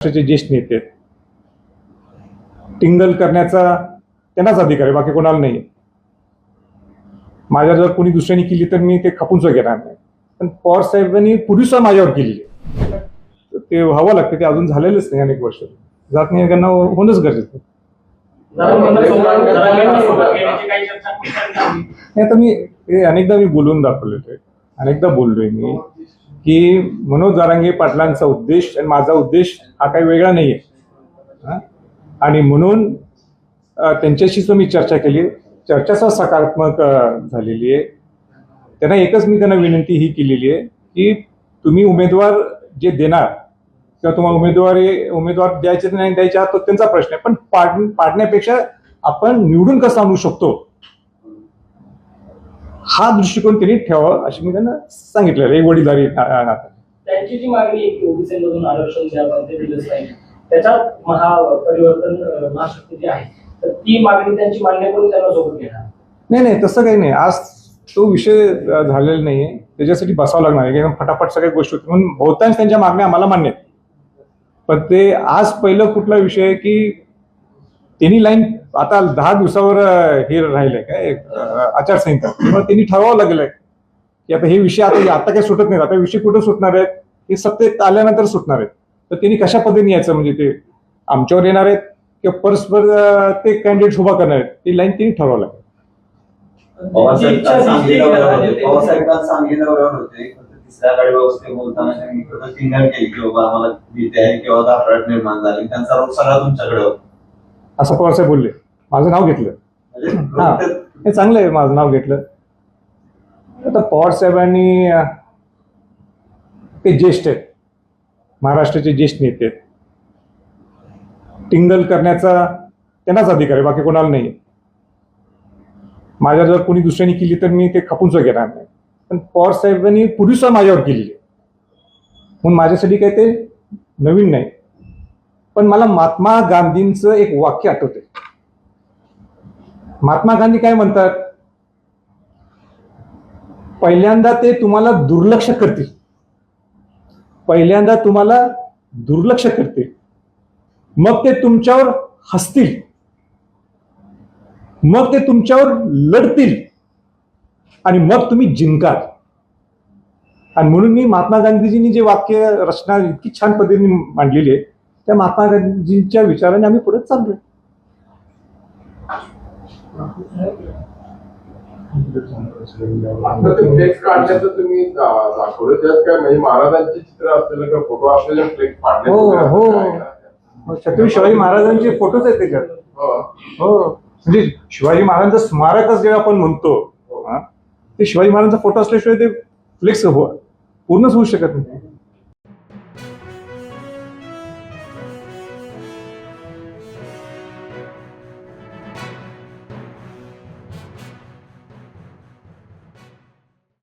पक्षाचे ज्येष्ठ नेते. टिंगल करण्याचा त्यांनाच अधिकार आहे बाकी कोणाला नाही माझ्या जर कोणी दुसऱ्याने केली तर मी ते खपूनच घेणार नाही. पण पवार साहेबांनी पूर्वीच माझ्यावर केलेली ते व्हावं लागतं ते अजून झालेलंच नाही अनेक वर्ष. जात नाही त्यांना होणंच गरजेचं आहे. आता मी हे अनेकदा मी बोलून दाखवलेलं आहे. अनेकदा बोललोय मी की मनोज जारांगे पाटलांचा उद्देश आणि माझा उद्देश हा काही वेगळा नाही आहे आणि म्हणून त्यांच्याशीच त्यांच्याशी मी चर्चा केली. चर्चाच सकारात्मक झालेली आहे. त्यांना एकच मी त्यांना विनंती ही केलेली आहे की तुम्ही उमेदवार जे देणार किंवा तुम्हाला उमेदवारी उमेदवार द्यायचे नाही द्यायचे हा तो त्यांचा प्रश्न आहे. पण पाड पाडण्यापेक्षा आपण निवडून कसं आणू शकतो? हा दृष्टिकोन त्यांनी ठेवावा अशी मी त्यांना सांगितलेलं आहे, एक वडीलधारी. त्यांची जी मागणी आहे की ओबीसी मधून आरक्षण द्यावं ते दिलंच नाही. त्याच्यात महापरिवर्तन अं, महाशक्ती जी आहे तर ती मागणी त्यांची मान्य करून त्यांना सोबत घेणार. नाही नाही तसं काही नाही. आज तो विषय झालेला नाहीये. त्याच्यासाठी बसावं लागणार आहे. एकदम फटाफट सगळ्या गोष्टी होतील. म्हणून बहुतांश त्यांच्या मागण्या आम्हाला मान्य आहेत. पण ते आज पहिलं कुठला विषय आहे की त्यांनी लाईन आता दहा दिवसावर हे राहिलंय काय आचारसंहिता. त्यामुळे त्यांनी ठरवावं लागेल की आता हे विषय आता आता काही सुटत नाहीत. आता विषय कुठं सुटणार आहेत? हे सत्तेत आल्यानंतर सुटणार आहेत. तर त्यांनी कशा पद्धतीने यायचं? म्हणजे ते आमच्यावर येणार आहेत किंवा परस्पर ते कॅन्डिडेट उभा करणार आहेत? ती लाईन त्यांनी ठरवावं लागेल. तिसऱ्या गाडी व्यवस्थे बोलताना त्यांनी केली की बाबा आम्हाला भीती आहे किंवा निर्माण झाली. त्यांचा रोग सगळा तुमच्याकडे होता. असं पवारसाहेब बोलले. माझं नाव घेतलं. हा. हे चांगलं आहे माझं नाव घेतलं. आता पवार साहेबांनी ते ज्येष्ठ आहेत. महाराष्ट्राचे ज्येष्ठ नेते आहेत. टिंगल करण्याचा त्यांनाच अधिकार आहे बाकी कोणाला नाही माझ्या जर कोणी दुसऱ्याने केली तर मी ते खपून घेणार नाही. पण पवार साहेबांनी पूर्वीच माझ्यावर केलेली आहे. म्हणून माझ्यासाठी काही ते नवीन नाही. पण मला महात्मा गांधींचं एक वाक्य आठवते महात्मा गांधी काय म्हणतात? पहिल्यांदा ते तुम्हाला दुर्लक्ष करतील. पहिल्यांदा तुम्हाला दुर्लक्ष करतील. मग ते तुमच्यावर हसतील. मग ते तुमच्यावर लढतील. आणि मग तुम्ही जिंकाल. आणि म्हणून मी महात्मा गांधीजींनी जे वाक्य रचना इतकी छान पद्धतीने मांडलेली आहे. त्या महात्मा गांधीजींच्या विचाराने आम्ही पुढे चाललोय. आता ते फ्लेक्स काढण्याचं तुम्ही दा- दाखवलं. त्यात काय म्हणजे महाराजांचे चित्र असलेलं का फोटो असलेले फ्लेक्स काढले हो, हो. छत्रपती शिवाजी महाराजांचे फोटोच आहेत त्याच्यात. हो. हो. म्हणजे शिवाजी महाराजांचं स्मारकच जे आपण म्हणतो हा, ते शिवाजी महाराजांचा फोटो असल्याशिवाय ते फ्लेक्स हो पूर्णच होऊ शकत नाही.